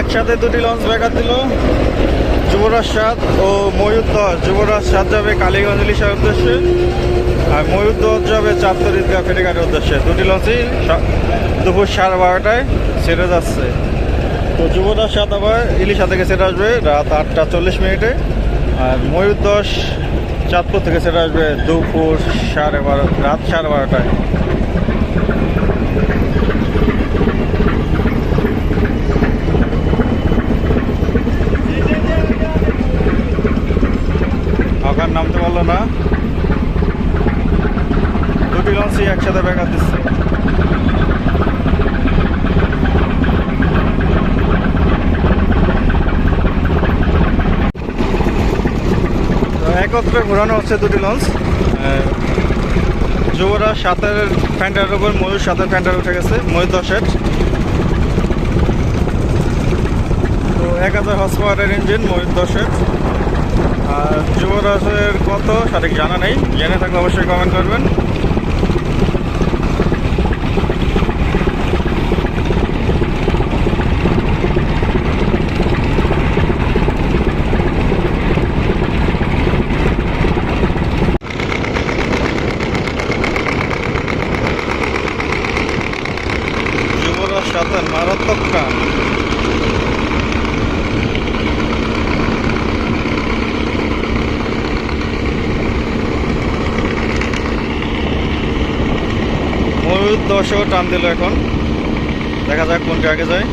একসাথে দুটি লঞ্চ ব্যাঘাত দিল। যুবরাজ সাত ও ময়ূর যুবরাজ সাত যাবে কালীগঞ্জ ইলিশার উদ্দেশ্যে আর ময়ূর দশ যাবে চাঁদতর ঈদগাহ ফেরিঘাটের উদ্দেশ্যে। দুটি লঞ্চই দুপুর সাড়ে বারোটায় ছেড়ে যাচ্ছে। তো যুবরাজ সাত আবার ইলিশা থেকে ছেড়ে আসবে রাত আটটা চল্লিশ মিনিটে। আর ময়ূর চাঁদপুর থেকে ছেড়ে আসবে দুপুর সাড়ে বারো রাত সাড়ে বারোটায়। নামতে পারল না। দুটি লঞ্চই একসাথে ব্যাঘাত দিচ্ছে। একত্রে ঘোরানো হচ্ছে দুটি লঞ্চ। আহ, যুবরাজ সাতের প্যান্টার উপর ময়ূর সাঁতার প্যান্টার উঠে গেছে ময়ূর দশের। তো এক হাজার হর্স ইঞ্জিন ময়ূর দশের। আর যুবরাজের কত সঠিক জানা নেই। জেনে থাকলে অবশ্যই কমেন্ট করবেন। মারাত্মক কান দশও টান দিল এখন। দেখা যাক কোন আগে যায়।